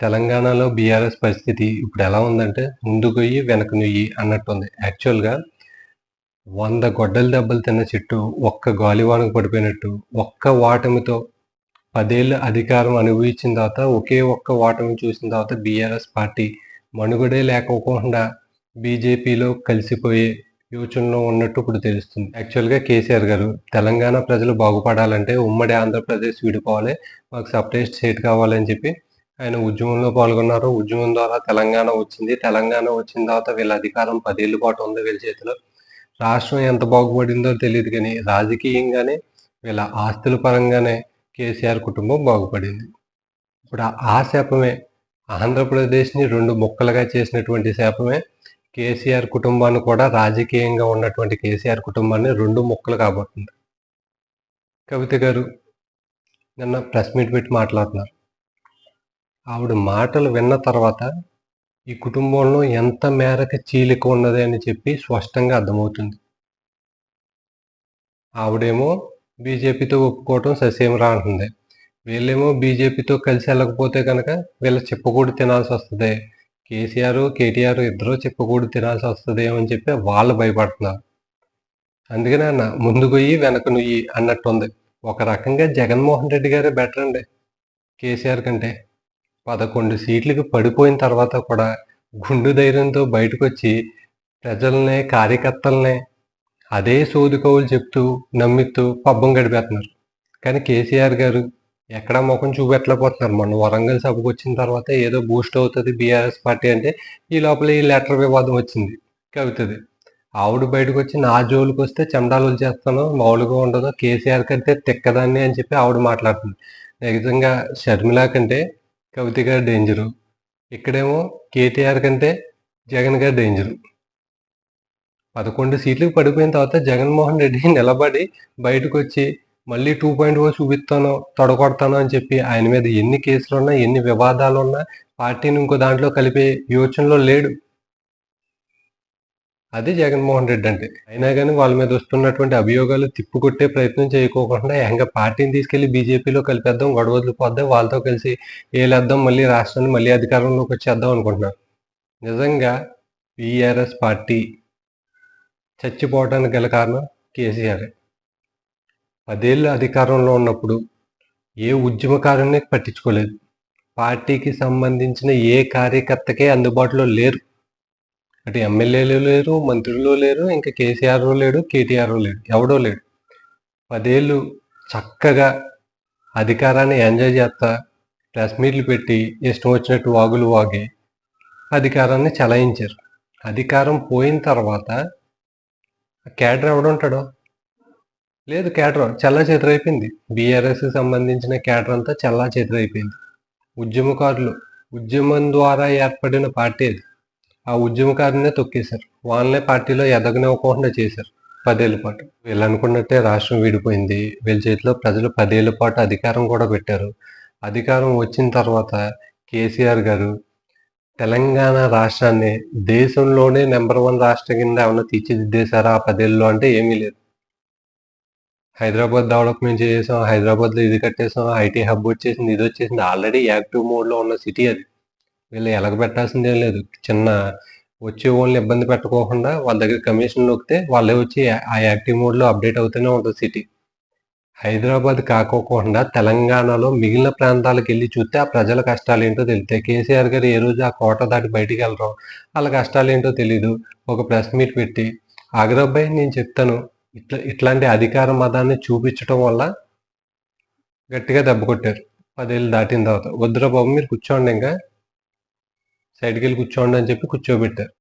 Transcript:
తెలంగాణలో బీఆర్ఎస్ పరిస్థితి ఇప్పుడు ఎలా ఉందంటే ముందుకొయ్యి వెనక నుయ్యి అన్నట్టుంది. యాక్చువల్గా వంద గొడ్డల దెబ్బలు తిన్న చెట్టు ఒక్క గాలివానకు పడిపోయినట్టు ఒక్క ఓటమితో పదేళ్ళు అధికారం అనుభవించిన తర్వాత ఒకే ఒక్క ఓటమి చూసిన తర్వాత బీఆర్ఎస్ పార్టీ మనుగడే లేకపోకుండా బీజేపీలో కలిసిపోయే యోచనలో ఉన్నట్టు ఇప్పుడు తెలుస్తుంది. యాక్చువల్గా కేసీఆర్ గారు తెలంగాణ ప్రజలు బాగుపడాలంటే ఉమ్మడి ఆంధ్రప్రదేశ్ విడిపోవాలి మాకు సపరేట్ స్టేట్ కావాలని చెప్పి ఆయన ఉద్యమంలో పాల్గొన్నారు. ఉద్యమం ద్వారా తెలంగాణ వచ్చింది. తెలంగాణ వచ్చిన తర్వాత వీళ్ళ అధికారం పదేళ్ళ పాటు ఉంది వీళ్ళ చేతిలో. రాష్ట్రం ఎంత బాగుపడిందో తెలియదు కానీ రాజకీయంగానే వీళ్ళ ఆస్తుల పరంగానే కేసీఆర్ కుటుంబం బాగుపడింది. ఇప్పుడు ఆ శాపమే ఆంధ్రప్రదేశ్ని రెండు ముక్కలుగా చేసినటువంటి శాపమే కేసీఆర్ కుటుంబాన్ని కూడా రాజకీయంగా ఉన్నటువంటి కేసీఆర్ కుటుంబాన్ని రెండు ముక్కలు కాబోతుంది కవిత గారు నిన్న ప్రెస్ మీట్ పెట్టి మాట్లాడుతున్నారు. ఆవిడ మాటలు విన్న తర్వాత ఈ కుటుంబంలో ఎంత మేరకు చీలిక ఉన్నది అని చెప్పి స్పష్టంగా అర్థమవుతుంది. ఆవిడేమో బీజేపీతో ఒప్పుకోవటం ససేమరా అంటుంది. వీళ్ళేమో బీజేపీతో కలిసి వెళ్ళకపోతే కనుక వీళ్ళ చెప్పకూడి తినాల్సి వస్తుంది. కేసీఆర్ కేటీఆర్ ఇద్దరు చెప్పకూడి తినాల్సి వస్తుంది అని చెప్పి వాళ్ళు భయపడుతున్నారు. అందుకనే అన్న ముందు పోయి వెనక నుయ్యి అన్నట్టుంది. ఒక రకంగా జగన్మోహన్ రెడ్డి గారే బెటర్ అండి కేసీఆర్ కంటే పదకొండు సీట్లకు పడిపోయిన తర్వాత కూడా గుండు ధైర్యంతో బయటకు వచ్చి ప్రజలనే కార్యకర్తలనే అదే సోది కవులు చెప్తూ నమ్మిస్తూ పబ్బం గడిపేస్తున్నారు కానీ కేసీఆర్ గారు ఎక్కడ ముఖం చూపెట్టలేకపోతున్నారు. మొన్న వరంగల్ సభకు వచ్చిన తర్వాత ఏదో బూస్ట్ అవుతుంది బీఆర్ఎస్ పార్టీ అంటే ఈ లోపల ఈ లెటర్ వివాదం వచ్చింది కవితది. ఆవిడ బయటకు వచ్చి నా జోలికి వస్తే చెండాలు చేస్తాను మామూలుగా ఉండదు కేసీఆర్ కంటే తిక్కదాన్ని అని చెప్పి ఆవిడ మాట్లాడుతుంది. నిజంగా షర్మిల కంటే కవిత గారు డేంజరు. ఇక్కడేమో కేటీఆర్ కంటే జగన్ గారు డేంజరు. పదకొండు సీట్లకు పడిపోయిన తర్వాత జగన్మోహన్ రెడ్డి నిలబడి బయటకు వచ్చి మళ్ళీ టూ పాయింట్ ఓ చూపిస్తాను తొడగొడతాను అని చెప్పి ఆయన మీద ఎన్ని కేసులు ఉన్నా ఎన్ని వివాదాలు ఉన్నా పార్టీని ఇంకో దాంట్లో కలిపే యోచనలో లేడు. అది జగన్మోహన్ రెడ్డి అంటే. అయినా కానీ వాళ్ళ మీద వస్తున్నటువంటి అభియోగాలు తిప్పుకొట్టే ప్రయత్నం చేయకోకుండా ఏకంగా పార్టీని తీసుకెళ్ళి బీజేపీలో కలిపేద్దాం గొడవ వదిలిపోద్దాం వాళ్ళతో కలిసి ఏలేద్దాం మళ్ళీ రాష్ట్రాన్ని మళ్ళీ అధికారంలోకి వచ్చేద్దాం అనుకుంటున్నారు నిజంగా బీఆర్ఎస్ పార్టీ చచ్చిపోవడానికి గల కారణం కేసీఆర్. పదేళ్ళు అధికారంలో ఉన్నప్పుడు ఏ ఉద్యమకారుని పట్టించుకోలేదు. పార్టీకి సంబంధించిన ఏ కార్యకర్తకే అందుబాటులో లేరు. అటు ఎమ్మెల్యేలు లేరు మంత్రులు లేరు ఇంకా కేసీఆర్ లేడు కేటీఆర్ లేడు ఎవడో లేడు. పదేళ్ళు చక్కగా అధికారాన్ని ఎంజాయ్ చేస్తా ప్రెస్ మీట్లు పెట్టి ఇష్టం వచ్చినట్టు వాగులు వాగి అధికారాన్ని చలాయించారు. అధికారం పోయిన తర్వాత కేడర్ ఎవడుంటాడో లేదు కేడర్ చల్లా చెదరైపోయింది బీఆర్ఎస్ సంబంధించిన కేటర్ అంతా చల్లా చెదరైపోయింది ఉద్యమకారులు ఉద్యమం ద్వారా ఏర్పడిన పార్టీ అది. ఆ ఉద్యమకారునే తొక్కేశారు. వాళ్ళనే పార్టీలో ఎదగనివ్వకుండా చేశారు. పదేళ్ళ పాటు. వీళ్ళు అనుకున్నట్టే రాష్ట్రం విడిపోయింది. వీళ్ళ చేతిలో ప్రజలు పదేళ్ళ పాటు అధికారం కూడా పెట్టారు. అధికారం వచ్చిన తర్వాత కేసీఆర్ గారు తెలంగాణ రాష్ట్రాన్ని దేశంలోనే నెంబర్ వన్ రాష్ట్రం కింద ఏమైనా తీర్చిదిద్దేశారా? ఆ పదేళ్ళలో అంటే ఏమీ లేదు. హైదరాబాద్ డెవలప్మెంట్ చేసాం హైదరాబాద్లో ఇది కట్టేసాం. ఐటీ హబ్ వచ్చేసింది ఇది వచ్చేసింది. ఆల్రెడీ యాక్టివ్ మోడ్లో ఉన్న సిటీ అది. వీళ్ళు ఎలగబెట్టాల్సిందే లేదు. చిన్న వచ్చే వాళ్ళని ఇబ్బంది పెట్టకోకుండా వాళ్ళ దగ్గర కమిషన్ నొక్కితే వాళ్ళే వచ్చి ఆ యాక్టివ్ మోడ్లో అప్డేట్ అవుతూనే ఉంటుంది సిటీ. హైదరాబాద్ కాకోకుండా తెలంగాణలో మిగిలిన ప్రాంతాలకు వెళ్ళి చూస్తే ఆ ప్రజల కష్టాలు ఏంటో తెలుస్తాయి కేసీఆర్ గారు ఏ రోజు ఆ కోట దాటి బయటికి వెళ్ళరు వాళ్ళ కష్టాలు ఏంటో తెలీదు. ఒక ప్రెస్ మీట్ పెట్టి ఆగ్రాబాయ్ నేను చెప్తాను. ఇట్లా ఇట్లాంటి అధికార మతాన్ని చూపించడం వల్ల గట్టిగా దెబ్బ కొట్టారు. పదేళ్ళు దాటిన తర్వాత. వద్దురా బాబు మీరు కూర్చోండి ఇంకా. సైడ్కి వెళ్ళి కూర్చోండి అని చెప్పి కూర్చోబెట్టారు.